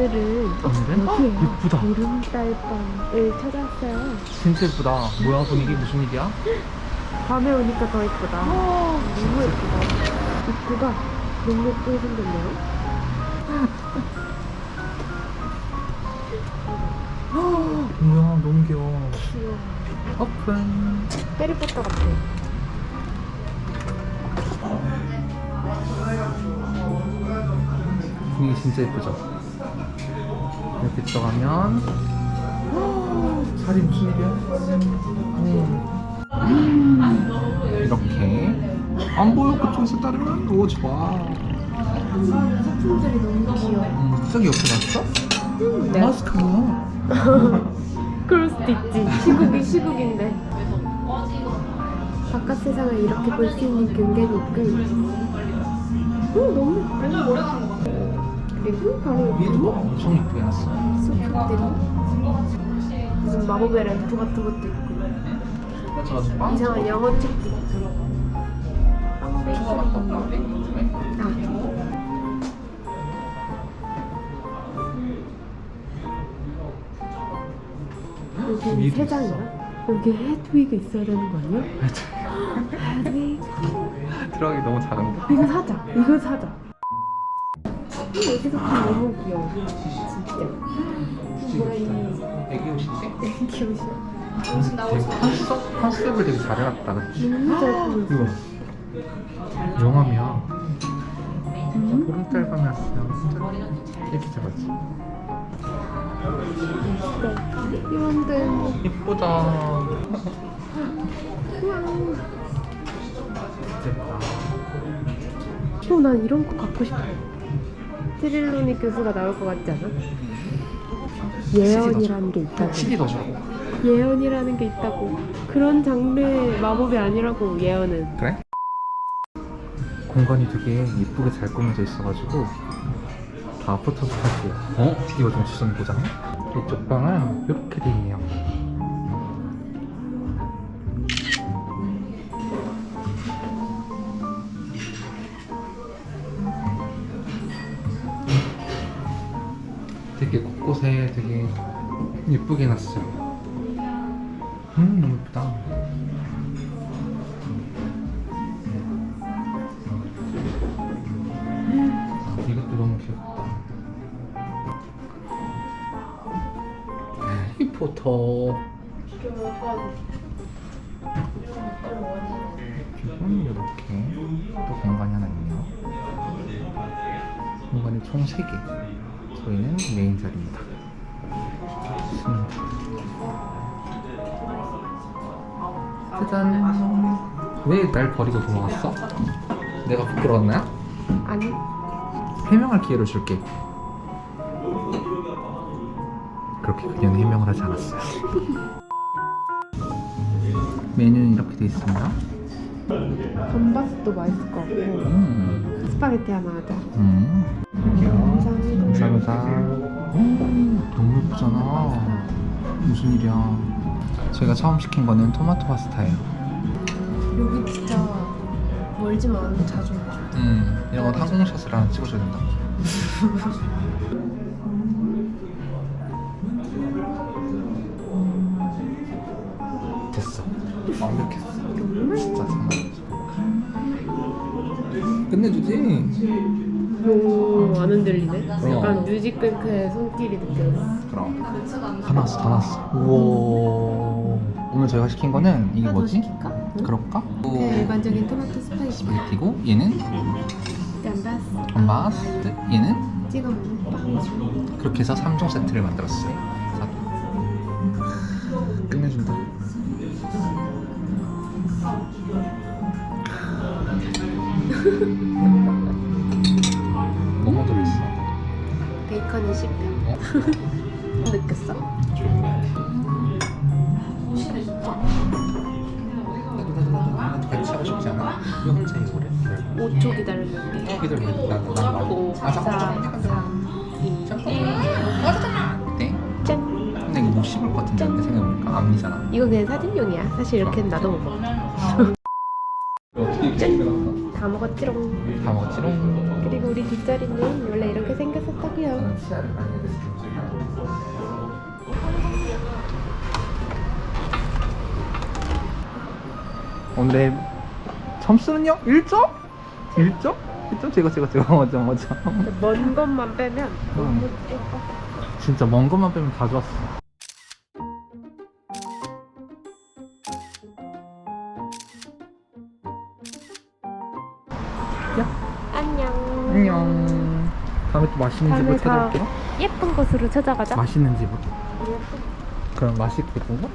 있거든? 여기에요. 예쁘다 보름달밤을 찾았어요. 진짜 예쁘다 뭐야 분위기 무슨 일이야? 밤에 오니까 더 예쁘다. 너무 예쁘다. 입구가 너무 예쁘게 생겼네요. 뭐야 너무 귀여워 귀여워. 오픈 해리포터 같아. 분위기 진짜 예쁘죠? 이렇게 들어가면 살이 무슨 일이야? 음. 이렇게 안 보여 그쪽에서 따르면 오 좋아 소품들이 너무 귀여워. 음, 저기 옆에? 음, 네. 마스크? 그럴 수도 있지. 시국이 시국인데. 바깥 세상을 이렇게 볼 수 있는 경계는 있군. 오, 너무 예뻐. 그리고 바로 옆에 엄청 예쁘게 났어 소품들이. 무슨 마법의 램프 같은 것도 있고? 이상한 영어 책도 있고. 아 여기 위에도 세 장이야? 여기 헤드위그 있어야 되는 거 아니야? 헤드위그 들어가기 너무 작은데? 이거 사자. 이거 사자 여기도 너무 귀여워 진짜 애기 옷인데? 귀여우시네 되게 컨셉, 컨셉을 되게 잘 해놨다 이거 음? 보름달 밤에 왔어요 이렇게 잡았지 이런데 예쁘다 우와 예쁘다 어, 난 이런 거 갖고 싶어. 트릴로니 교수가 나올 것 같지 않아? 예언이라는 게 있다고. 넣어주라고 예언이라는 게 있다고. 그런 장르의 마법이 아니라고 예언은. 그래? 공간이 되게 예쁘게 잘 꾸며져 있어가지고 다 포토도 하고 어? 이거 좀 주선 보자 이쪽 방은 이렇게 돼 있네요 되게 곳곳에 되게 예쁘게 놨어요 음 너무 예쁘다 이것도 너무 귀엽다. 해리포터. 기본 이렇게 또 공간이 하나 있네요. 공간이 총 3개. 저희는 메인 자리입니다. 짜잔. 왜 날 버리고 도망갔어? 내가 부끄러웠나요? 아니, 해명할 기회를 줄게. 그렇게 그녀는 해명을 하지 않았어요. 메뉴는 이렇게 돼 있습니다. 돈바스도 맛있을 것 같고. 음, 스파게티 하나 하자. 음. 감사합니다. 음, 너무 예쁘잖아. 무슨 일이야? 제가 처음 시킨 거는 토마토 파스타예요. 여기 진짜 멀지만 자주 오죠. 음, 이런 건 항공샷을 하나 찍어줘야 된다. 됐어. 완벽했어. 진짜 장난 아니지. 끝내주지? 오, 안 흔들리네. 그럼. 약간 뮤직뱅크의 손길이 느껴졌어. 그럼. 다 나왔어, 다 나왔어. 우와. 오늘 저희가 시킨 거는 이게 더 뭐지? 시킬까? 응? 그럴까? 그냥 일반적인 토마토 스파게티. 스파게티고 얘는 깐바스. 건바스 얘는 찍어 먹는 빵이죠. 그렇게 해서 3종 세트를 만들었어요. 자, 끝내준다. 베이컨 20편. 어? 느꼈어? 같이 하고 싶지 않아? 왜 혼자 이거래? 5초 기다렸는데. 기다려, 나난 말고. 5, 아 4, 잠깐, 3, 2, 잠깐. 네? 짠. 근데 이거 못 씹을 것 같은데 근데 생각해보니까 앞니잖아. 이거 그냥 사진용이야. 사실 이렇게 놔도 먹어. 어떻게 이렇게 씹어놨어? 다 먹었지롱. 다 먹었지롱. 그리고 우리 뒷자리는 원래 이렇게 생겼었다고요. 해줬습니다. 오늘 점수는요? 1점? 1점? 1점? 제가 제가 제가 맞아 맞아 먼 것만 빼면 너무 예뻐. 진짜 먼 것만 빼면 다 좋았어 안녕. 안녕 다음에 또 맛있는 집을 다음에 찾아올게요 예쁜 곳으로 찾아가자. 맛있는 집으로 그럼 거?